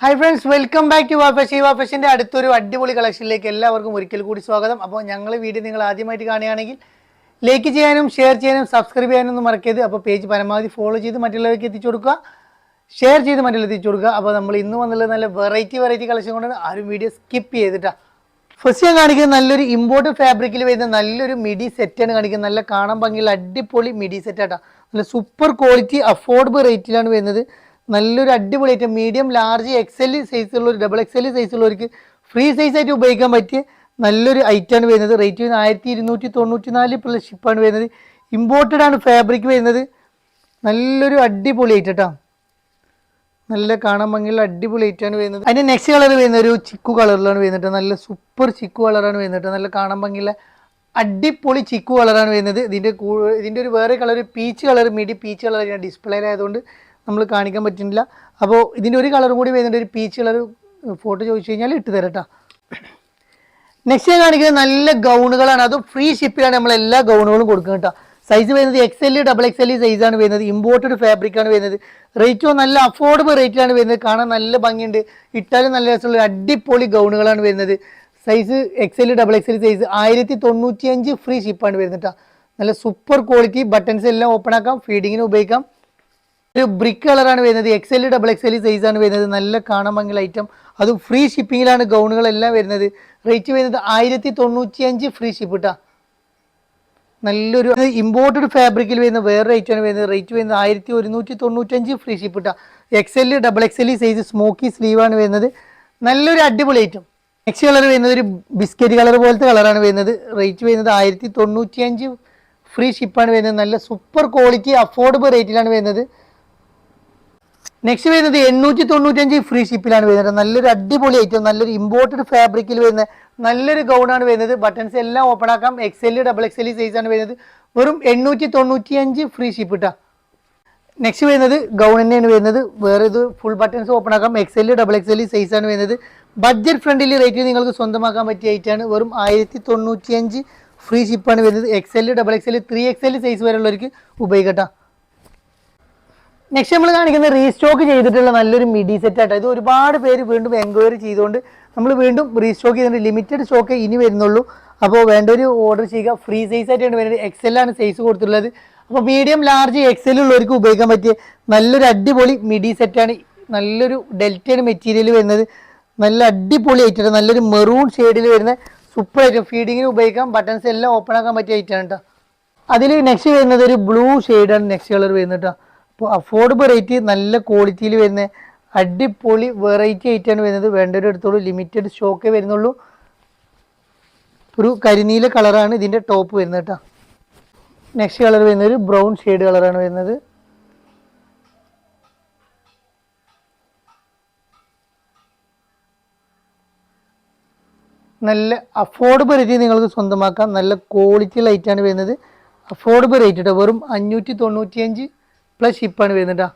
Hi friends welcome back to Wafash വാഫഷിന്റെ അടുത്തൊരു അടിപൊളി കളക്ഷനിലേക്ക് എല്ലാവർക്കും ഒരിക്കൽ കൂടി സ്വാഗതം. അപ്പോൾ ഞങ്ങൾ വീഡിയോ നിങ്ങൾ ആദ്യമായിട്ട് കാണുകയാണെങ്കിൽ ലൈക്ക് ചെയ്യാനും ഷെയർ ചെയ്യാനും സബ്സ്ക്രൈബ് ചെയ്യാനും ഒന്നും മറക്കരുത്. അപ്പോൾ പേജ് പരമാവധി ഫോളോ ചെയ്ത് മറ്റുള്ളവർക്ക് എത്തിച്ചു കൊടുക്കുക. ഷെയർ ചെയ്ത് മറ്റുള്ളവർ എത്തിച്ചു കൊടുക്കുക. അപ്പോൾ നമ്മൾ ഇന്ന് വന്നുള്ളത് നല്ല വെറൈറ്റി വെറൈറ്റി കളക്ഷൻ കൊണ്ടാണ്. ആരും വീഡിയോ സ്കിപ്പ് ചെയ്തിട്ടാ ഫസ്റ്റ് ഞാൻ കാണിക്കുന്നത് നല്ലൊരു ഇമ്പോർട്ട് ഫാബ്രിക്കിൽ വരുന്ന നല്ലൊരു മിഡി സെറ്റാണ് കാണിക്കുന്നത്. നല്ല കാണാൻ ഭംഗിയുള്ള അടിപൊളി മിഡി സെറ്റാട്ടാ നല്ല സൂപ്പർ ക്വാളിറ്റി അഫോർഡബിൾ റേറ്റിലാണ് വരുന്നത്. നല്ലൊരു അടിപൊളി ഐറ്റം മീഡിയം ലാർജ് എക്സൽ സൈസുള്ള ഒരു ഡബിൾ എക്സൽ സൈസുള്ളവർക്ക് ഫ്രീ സൈസ് ആയിട്ട് ഉപയോഗിക്കാൻ പറ്റിയ നല്ലൊരു ഐറ്റാണ് വരുന്നത്. റേറ്റ് വരുന്നത് ആയിരത്തി ഇരുന്നൂറ്റി തൊണ്ണൂറ്റി നാല് പ്ലസ് ഷിപ്പാണ് വരുന്നത്. ഇമ്പോർട്ടഡ് ആണ് ഫാബ്രിക് വരുന്നത്. നല്ലൊരു അടിപൊളി ഐറ്റം കേട്ടോ നല്ല കാണാൻ ഭംഗിയുള്ള അടിപൊളി ഐറ്റമാണ് വരുന്നത്. അതിന് നെക്സ്റ്റ് കളർ വരുന്നത് ഒരു ചിക്കു കളറിലാണ് വരുന്നത് നല്ല സൂപ്പർ ചിക്കു കളറാണ് വരുന്നത് നല്ല കാണാൻ ഭംഗിയുള്ള അടിപൊളി ചിക്കു കളറാണ് വരുന്നത്. ഇതിന്റെ ഇതിന്റെ ഒരു വേറെ colour peach colour medium peach colour ഞാൻ ഡിസ്പ്ലേയിലായതുകൊണ്ട് നമ്മൾ കാണിക്കാൻ പറ്റുന്നില്ല. അപ്പോൾ ഇതിന്റെ ഒരു കളറും കൂടി വരുന്നുണ്ട്. ഒരു പീച്ച് കളർ ഫോട്ടോ ചോദിച്ചു കഴിഞ്ഞാൽ ഇട്ട് തരട്ടാ നെക്സ്റ്റ് ഞാൻ കാണിക്കുന്നത് നല്ല ഗൗണുകളാണ്. അതും ഫ്രീ ഷിപ്പിലാണ് നമ്മൾ എല്ലാ ഗൗണുകളും കൊടുക്കുന്നത് കേട്ടോ സൈസ് വരുന്നത് X L double X L സൈസാണ് വരുന്നത്. ഇമ്പോർട്ടഡ് ഫാബ്രിക് ആണ് വരുന്നത്. റേറ്റോ നല്ല അഫോർഡബിൾ റേറ്റിലാണ് വരുന്നത്. കാണാൻ നല്ല ഭംഗിയുണ്ട്. ഇട്ടാലും നല്ല രസമുള്ള അടിപൊളി ഗൗണുകളാണ് വരുന്നത്. Size X L double X L size ആയിരത്തി തൊണ്ണൂറ്റി അഞ്ച് ഫ്രീ ഷിപ്പാണ് വരുന്നത് നല്ല സൂപ്പർ ക്വാളിറ്റി ബട്ടൺസ് എല്ലാം ഓപ്പൺ ആക്കാം. ഫീഡിങ്ങിന് ഉപയോഗിക്കാം. ഒരു ബ്രിക്ക് കളറാണ് വരുന്നത്. X L double X L size ആണ് വരുന്നത്. നല്ല കാണമെങ്കിൽ ഐറ്റം അതും ഫ്രീ ഷിപ്പിങ്ങിലാണ് ഗൗണുകളെല്ലാം വരുന്നത്. റേറ്റ് വരുന്നത് ആയിരത്തി തൊണ്ണൂറ്റി അഞ്ച് ഫ്രീ ഷിപ്പ് കിട്ടാ നല്ലൊരു ഇമ്പോർട്ടഡ് ഫാബ്രിക്കിൽ വരുന്ന വേറെ റേറ്റ് ആണ് വരുന്നത്. റേറ്റ് വരുന്നത് ആയിരത്തി ഒരുന്നൂറ്റി തൊണ്ണൂറ്റഞ്ച് ഫ്രീ ഷിപ്പ് കിട്ടാ X L double X L size smoky sleeve ആണ് വരുന്നത്. നല്ലൊരു അടിപൊളി ഐറ്റം നെക്സ്റ്റ് കളർ വരുന്നത് ഒരു ബിസ്ക്കറ്റ് കളർ പോലത്തെ കളറാണ് വരുന്നത്. റേറ്റ് വരുന്നത് ആയിരത്തി തൊണ്ണൂറ്റി അഞ്ച് ഫ്രീ ഷിപ്പാണ് വരുന്നത്. നല്ല സൂപ്പർ ക്വാളിറ്റി അഫോർഡബിൾ റേറ്റിലാണ് വരുന്നത്. നെക്സ്റ്റ് വരുന്നത് എണ്ണൂറ്റി തൊണ്ണൂറ്റഞ്ച് ഫ്രീ ഷിപ്പിലാണ് വരുന്നത്. നല്ലൊരു അടിപൊളി ഐറ്റം നല്ലൊരു ഇമ്പോർട്ടഡ് ഫാബ്രിക്കിൽ വരുന്ന നല്ലൊരു ഗൗണാണ് വരുന്നത്. ബട്ടൺസ് എല്ലാം ഓപ്പൺ ആക്കാം. X L double X L size ആണ് വരുന്നത്. വെറും എണ്ണൂറ്റി തൊണ്ണൂറ്റി അഞ്ച് ഫ്രീ ഷിപ്പ് ഇട്ടാ നെക്സ്റ്റ് വരുന്നത് ഗൗൺ തന്നെയാണ് വരുന്നത്. വേറെ ഇത് ഫുൾ ബട്ടൺസ് ഓപ്പൺ ആക്കാം. X L double X L size ആണ് വരുന്നത്. ബഡ്ജറ്റ് ഫ്രണ്ട്ലി റേറ്റ് നിങ്ങൾക്ക് സ്വന്തമാക്കാൻ പറ്റിയ ഐറ്റാണ് വെറും ആയിരത്തി തൊണ്ണൂറ്റി അഞ്ച് ഫ്രീ ഷിപ്പാണ് വരുന്നത്. X L double X L three X L size വരെയുള്ളവർക്ക് ഉപയോഗിക്കട്ടാ നെക്സ്റ്റ് നമ്മൾ കാണിക്കുന്നത് റീസ്റ്റോക്ക് ചെയ്തിട്ടുള്ള നല്ലൊരു മിഡി സെറ്റ് ആട്ടോ. ഇത് ഒരുപാട് പേര് വീണ്ടും എൻക്വയറി ചെയ്തുകൊണ്ട് നമ്മൾ വീണ്ടും റീസ്റ്റോക്ക് ചെയ്തിട്ടുണ്ട്. ലിമിറ്റഡ് സ്റ്റോക്ക് ഇനി വരുന്നുള്ളൂ. അപ്പോൾ വേണ്ട ഒരു ഓർഡർ ചെയ്യുക. ഫ്രീ സൈസ് ആയിട്ടാണ് വരുന്നത് എക്സൽ ആണ് സൈസ് കൊടുത്തിട്ടുള്ളത്. അപ്പോൾ മീഡിയം ലാർജ് എക്സൽ ഉള്ളവർക്ക് ഉപയോഗിക്കാൻ പറ്റിയ നല്ലൊരു അടിപൊളി മിഡി സെറ്റാണ് നല്ലൊരു ഡെൽറ്റയുടെ മെറ്റീരിയൽ വരുന്നത്. നല്ല അടിപൊളി ഐറ്റം നല്ലൊരു മെറൂൺ ഷെയ്ഡിൽ വരുന്ന സൂപ്പർ ഐറ്റം ഫീഡിങ്ങിന് ഉപയോഗിക്കാം. ബട്ടൺസ് എല്ലാം ഓപ്പൺ ആക്കാൻ പറ്റിയ ഐറ്റം കേട്ടോ അതിൽ നെക്സ്റ്റ് വരുന്നത് ഒരു ബ്ലൂ ഷെയ്ഡാണ് നെക്സ്റ്റ് കളർ വരുന്നത് കേട്ടോ അഫോർഡബിൾ റേറ്റ് നല്ല ക്വാളിറ്റിയിൽ വരുന്ന അടിപൊളി വെറൈറ്റി ആയിട്ടാണ് വരുന്നത്. വേണ്ടൊരു ലിമിറ്റഡ് സ്റ്റോക്കേ വരുന്നുള്ളൂ. ഒരു കരിനീല കളറാണ് ഇതിന്റെ ടോപ്പ് വരുന്നത് കേട്ടോ. നെക്സ്റ്റ് കളർ വരുന്നത് ഒരു ബ്രൗൺ ഷെയ്ഡ് കളറാണ് വരുന്നത്. നല്ല അഫോർഡബിൾ റേറ്റ് നിങ്ങൾക്ക് സ്വന്തമാക്കാം. നല്ല ക്വാളിറ്റി ലൈറ്റാണ് വരുന്നത്. അഫോർഡബിൾ റേറ്റ് കേട്ടോ വെറും അഞ്ഞൂറ്റി തൊണ്ണൂറ്റി അഞ്ച് പ്ലസ് ഷിപ്പാണ് വരുന്നത് കേട്ടോ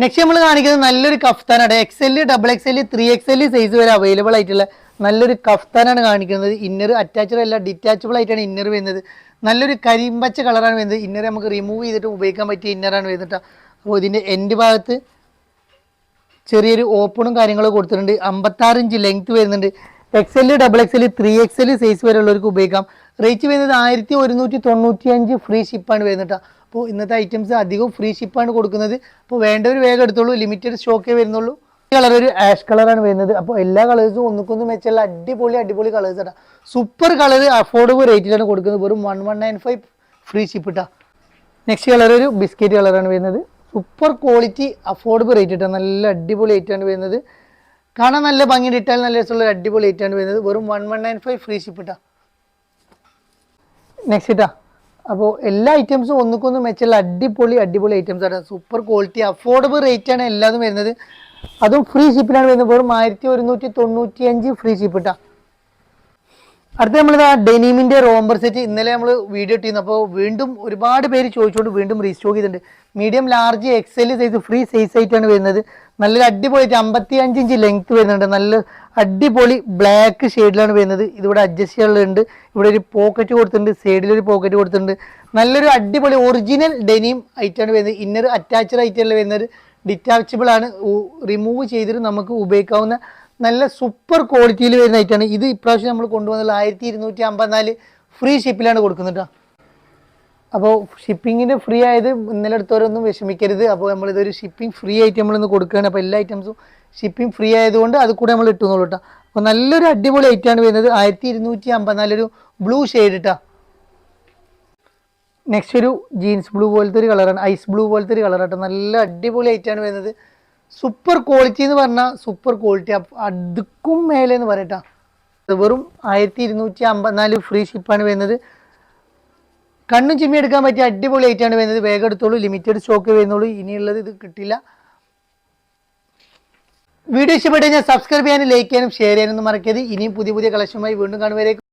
നെക്സ്റ്റ് നമ്മൾ കാണിക്കുന്നത് നല്ലൊരു കഫ്താനാണ് X L double X L three X L size വരെ അവൈലബിൾ ആയിട്ടുള്ള നല്ലൊരു കഫ്താനാണ് കാണിക്കുന്നത്. ഇന്നർ അറ്റാച്ചഡ് അല്ല ഡിറ്റാച്ചബിൾ ആയിട്ടാണ് ഇന്നർ വരുന്നത്. നല്ലൊരു കരിമ്പച്ച കളറാണ് വരുന്നത്. ഇന്നർ നമുക്ക് റിമൂവ് ചെയ്തിട്ട് ഉപയോഗിക്കാൻ പറ്റിയ ഇന്നറാണ് വരുന്നത് അപ്പോൾ ഇതിന്റെ എൻഡ് ഭാഗത്ത് ചെറിയൊരു ഓപ്പണും കാര്യങ്ങളും കൊടുത്തിട്ടുണ്ട്. അമ്പത്താറ് ഇഞ്ച് ലെങ്ത് വരുന്നുണ്ട്. X L double X L three X L size വരെയുള്ളവർക്ക് ഉപയോഗിക്കാം. റേറ്റ് വരുന്നത് ആയിരത്തി ഒരുന്നൂറ്റി തൊണ്ണൂറ്റി അഞ്ച് ഫ്രീ ഷിപ്പാണ് വരുന്നത് കേട്ടോ അപ്പോൾ ഇന്നത്തെ ഐറ്റംസ് അധികം ഫ്രീ ഷിപ്പാണ് കൊടുക്കുന്നത്. അപ്പോൾ വേണ്ടവർ വേഗം എടുത്തോളൂ. ലിമിറ്റഡ് സ്റ്റോക്കേ വരുന്നുള്ളൂ. കളർ ഒരു ആഷ് കളറാണ് വരുന്നത്. അപ്പോൾ എല്ലാ കളേഴ്സും ഒന്നുക്കൊന്നും മെച്ചമുള്ള അടിപൊളി അടിപൊളി കളേഴ്സ് ആണ് സൂപ്പർ കളർ അഫോർഡബിൾ റേറ്റിലാണ് കൊടുക്കുന്നത്. വെറും one one nine five free ship ഇട്ടാ നെക്സ്റ്റ് കളർ ഒരു ബിസ്ക്കറ്റ് കളറാണ് വരുന്നത്. സൂപ്പർ ക്വാളിറ്റി അഫോർഡബിൾ റേറ്റ് ഇട്ടാ നല്ല അടിപൊളി റേറ്റാണ് വരുന്നത്. കാണാൻ നല്ല ഭംഗി ഇട്ടാൽ നല്ല രസമുള്ള ഒരു അടിപൊളി റേറ്റാണ് വരുന്നത്. വെറും one one nine five free ship ഇട്ടാ. നെക്സ്റ്റ് ഇട്ടാ. അപ്പോൾ എല്ലാ ഐറ്റംസും ഒന്നുക്കൊന്നും മെച്ചുള്ള അടിപൊളി അടിപൊളി ഐറ്റംസ് ആണ്. സൂപ്പർ ക്വാളിറ്റി അഫോർഡബിൾ റേറ്റ് ആണ് എല്ലാതും വരുന്നത്. അതും ഫ്രീ ഷിപ്പിലാണ് വരുന്നത്. വെറും ആയിരത്തി ഒരുന്നൂറ്റി തൊണ്ണൂറ്റി അഞ്ച് ഫ്രീ ഷിപ്പ് ഇട്ടാ. അടുത്ത നമ്മൾ ഡെനീമിന്റെ റോംബർ സെറ്റ് ഇന്നലെ നമ്മൾ വീഡിയോ ഇട്ടിരുന്നു. അപ്പോൾ വീണ്ടും ഒരുപാട് പേര് ചോദിച്ചുകൊണ്ട് വീണ്ടും റീസ്റ്റോക്ക് ചെയ്തിട്ടുണ്ട്. Medium large XL size free size ആയിട്ടാണ് വരുന്നത്. നല്ലൊരു അടിപൊളി അമ്പത്തി അഞ്ച് ഇഞ്ച് ലെങ്ത് വരുന്നുണ്ട്. നല്ല അടിപൊളി ബ്ലാക്ക് ഷെയ്ഡിലാണ് വരുന്നത്. ഇതിവിടെ അഡ്ജസ്റ്റ് ചെയ്യാനുള്ളത് ഇവിടെ ഒരു പോക്കറ്റ് കൊടുത്തിട്ടുണ്ട്. സൈഡിലൊരു പോക്കറ്റ് കൊടുത്തിട്ടുണ്ട്. നല്ലൊരു അടിപൊളി ഒറിജിനൽ ഡെനീം ഐറ്റാണ് വരുന്നത്. ഇന്നർ അറ്റാച്ച്ഡ് ഐറ്റമല്ല വരുന്നത്? ഡിറ്റാച്ചബിൾ ആണ്. റിമൂവ് ചെയ്തിട്ട് നമുക്ക് ഉപയോഗിക്കാവുന്ന നല്ല സൂപ്പർ ക്വാളിറ്റിയിൽ വരുന്ന ഐറ്റാണ് ഇത് ഇപ്രാവശ്യം നമ്മൾ കൊണ്ടുവന്നുള്ള ആയിരത്തി ഇരുന്നൂറ്റി അമ്പത്തിനാല് ഫ്രീ ഷിപ്പിലാണ് കൊടുക്കുന്നത് കേട്ടോ അപ്പോൾ ഷിപ്പിങ്ങിന് ഫ്രീ ആയത് ഇന്നലെ എടുത്തവരൊന്നും വിഷമിക്കരുത്. അപ്പോൾ നമ്മളിതൊരു ഷിപ്പിംഗ് ഫ്രീ ആയിട്ട് നമ്മളിന്ന് കൊടുക്കുകയാണ്. അപ്പോൾ എല്ലാ ഐറ്റംസും ഷിപ്പിംഗ് ഫ്രീ ആയതുകൊണ്ട് അത് കൂടെ നമ്മൾ ഇട്ടുന്നുള്ളൂ കേട്ടോ അപ്പോൾ നല്ലൊരു അടിപൊളി ഐറ്റാണ് വരുന്നത്. ആയിരത്തി ഇരുന്നൂറ്റി അമ്പത്തിനാലൊരു ബ്ലൂ ഷെയ്ഡ് കേട്ടോ നെക്സ്റ്റ് ഒരു ജീൻസ് ബ്ലൂ പോലത്തെ ഒരു കളറാണ് ഐസ് ബ്ലൂ പോലത്തെ ഒരു കളറാട്ടോ നല്ല അടിപൊളി ഐറ്റമാണ് വരുന്നത്. സൂപ്പർ ക്വാളിറ്റി എന്ന് പറഞ്ഞാൽ സൂപ്പർ ക്വാളിറ്റി അടുക്കും മേലെ എന്ന് പറയട്ടാ വെറും ആയിരത്തി ഇരുന്നൂറ്റി അമ്പത്തിനാല് ഫ്രീ ഷിപ്പാണ് വരുന്നത്. കണ്ണും ചിമ്മി എടുക്കാൻ പറ്റിയ അടിപൊളി ആയിട്ടാണ് വരുന്നത്. വേഗം എടുത്തോളൂ ലിമിറ്റഡ് സ്റ്റോക്ക് വരുന്നുള്ളൂ ഇനിയുള്ളത് ഇത് കിട്ടില്ല. വീഡിയോ ഇഷ്ടപ്പെട്ടു കഴിഞ്ഞാൽ സബ്സ്ക്രൈബ് ചെയ്യാനും ലൈക്ക് ചെയ്യാനും ഷെയർ ചെയ്യാനൊന്നും മറക്കരുത്. ഇനിയും പുതിയ പുതിയ കളക്ഷനുമായി വീണ്ടും കാണുവരേക്കും